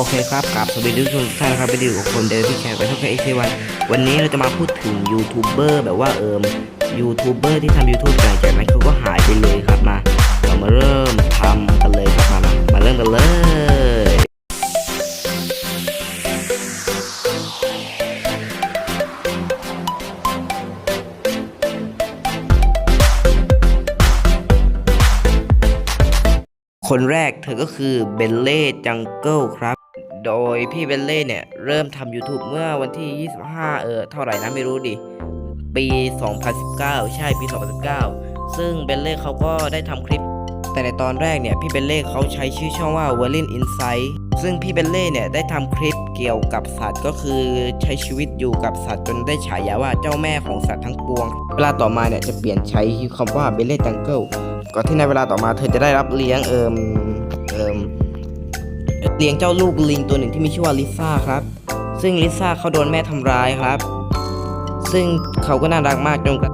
อเคครับกับสวัสดีทุกท่านครับไปดูกับคนเดินที่แชร์ไปเท่าแค่เอ็กซ์วันวันนี้เราจะมาพูดถึงยูทูบเบอร์แบบว่าเอิมยูทูบเบอร์ที่ทำ YouTube หลังจากนั้นเขาก็หายไปเลยครับมา เรามาเริ่มทำกันเลยครับมามาเริ่มกันเลยคนแรกเธอก็คือเบลเล่จังเกิลครับ โดยพี่เบลเล่เนี่ย เริ่มทำ YouTube เมื่อวันที่ 25 เออเท่าไหร่นะไม่รู้ดิ ปี 2019 ใช่ปี 2019 ซึ่งเบลเล่เขาก็ได้ทำคลิป แต่ในตอนแรกเนี่ย พี่เบลเล่เขาใช้ชื่อช่องว่า w e r l i n Insight ซึ่งพี่เบลเล่เนี่ย ได้ทำคลิปเกี่ยวกับสัตว์ก็คือใช้ชีวิตอยู่กับสัตว์จนได้ฉายาว่าเจ้าแม่ของสัตว์ทั้งปวง เวลาต่อมาเนี่ยจะเปลี่ยนใช้คำว่าเบลเล่จังเกิลก่อนที่ในเวลาต่อมาเธอจะได้รับเลี้ยงเอิมเอิม เลี้ยงเจ้าลูกลิงตัวหนึ่งที่มีชื่อว่าลิซ่าครับ ซึ่งลิซ่าเขาโดนแม่ทำร้ายครับ ซึ่งเขาก็น่ารักมากจนกระ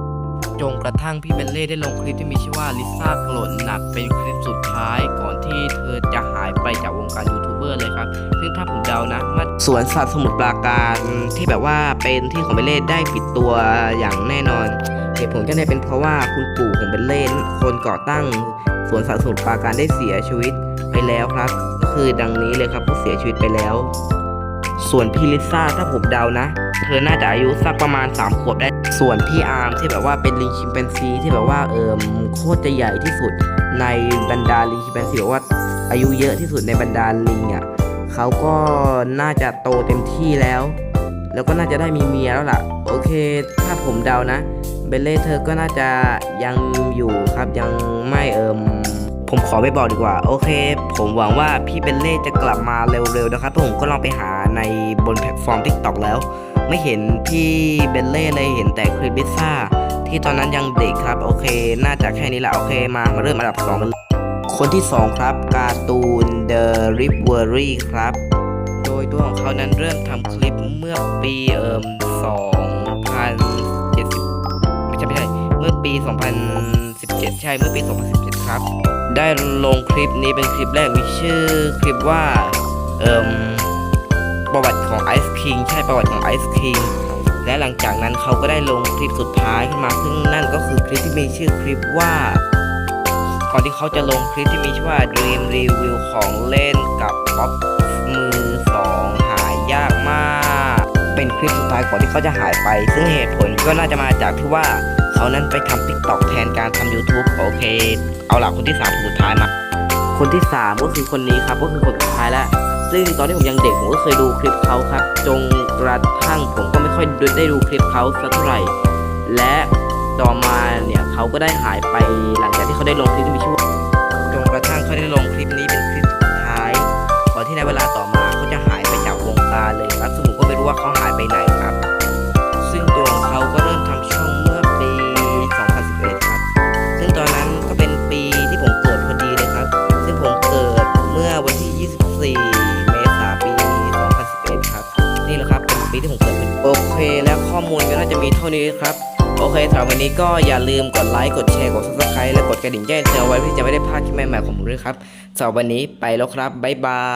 จงกระทั่งพี่เบลเล่ได้ลงคลิปที่มีชื่อว่าลิซ่าโกรธหนักเป็นคลิปสุดท้ายก่อนที่เธอจะหายไปจากวงการยูทูบเบอร์เลยครับ ซึ่งถ้าผมเดานะมาสวนสัตว์สมุทรปราการที่แบบว่าเป็นที่ของเบลเล่ได้ปิดตัวอย่างแน่นอนเหตุผลก็ได้เป็นเพราะว่าคุณปู่ของเบนเล่คนก่อตั้งสวนสัตว์สมุทรปราการได้เสียชีวิตไปแล้วครับ คือดังนี้เลยครับผู้เสียชีวิตไปแล้ว ส่วนพี่ลิซ่าถ้าผมเดานะ เธอน่าจะอายุสักประมาณ 3 ขวบได้ ส่วนพี่อาร์มที่แบบว่าเป็นลิงชิมแปนซีที่แบบว่าเอิมโคตรจะใหญ่ที่สุดในบรรดาลิงชิมแปนซีแบบว่าอายุเยอะที่สุดในบรรดาลิงอะเขาก็น่าจะโตเต็มที่แล้ว แล้วก็น่าจะได้มีเมียแล้วล่ะ โอเค ถ้าผมเดานะเบลเล่เธอก็น่าจะยังอยู่ครับยังไม่เอิม ผมขอไม่บอกดีกว่า โอเค ผมหวังว่าพี่เบลเล่จะกลับมาเร็วๆนะครับเพราะผมก็ลองไปหาในบนแพลตฟอร์ม TikTok แล้ว ไม่เห็นพี่เบลเล่เลยเห็นแต่คลิปลิซ่าที่ตอนนั้นยังเด็กครับ โอเค น่าจะแค่นี้แหละโอเคมามาเริ่มอันดับ2กันคนที่ 2 ครับ การ์ตูน The Rivalry ครับ โดยตัวของเขานั้นเริ่มทำคลิปเมื่อปีเอิม2070 ไม่ใช่ไม่ใช่ เมื่อปี 2017 ใช่ เมื่อปี 2017 ครับ ได้ลงคลิปนี้เป็นคลิปแรกมีชื่อคลิปว่าเอิมประวัติของไอศครีมใช่ประวัติของไอศครีมและหลังจากนั้นเขาก็ได้ลงคลิปสุดท้ายขึ้นมาซึ่งนั่นก็คือคลิปที่มีชื่อคลิปว่าก่อนที่เขาจะลงคลิปที่มีชื่อว่า Dream Review ของเล่นกับป๊อปมือสองหายากมาก เป็นคลิปสุดท้ายก่อนที่เขาจะหายไป ซึ่งเหตุผลก็น่าจะมาจากที่ว่า เขานั้นไปทำ TikTok แทนการทำ YouTube โอเค เอาล่ะคนที่3คนสุดท้ายมา คนที่ 3 ก็คือคนนี้ครับ ก็คือคนสุดท้ายแล้วซึ่งตอนที่ผมยังเด็กผมก็เคยดูคลิปเขาครับ จงกระทั่งผมก็ไม่ค่อยได้ดูคลิปเขาสักเท่าไหร่ และต่อมาเนี่ยเขาก็ได้หายไปหลังจากที่เขาได้ลงคลิปที่มีชื่อว่าจนกระทั่งเขาได้ลงคลิปนี้เป็นคลิปสุดท้ายก่อนที่ในเวลาต่อมา โอเค แล้วข้อมูลก็น่าจะมีเท่านี้ครับ โอเคสำหรับวันนี้ก็อย่าลืมกดไลค์ กดแชร์ กด subscribe และกดกระดิ่งแจ้งเตือนไว้เพื่อจะไม่ได้พลาดคลิปใหม่ๆของผมด้วยครับสำหรับวันนี้ไปแล้วครับ บ๊ายบาย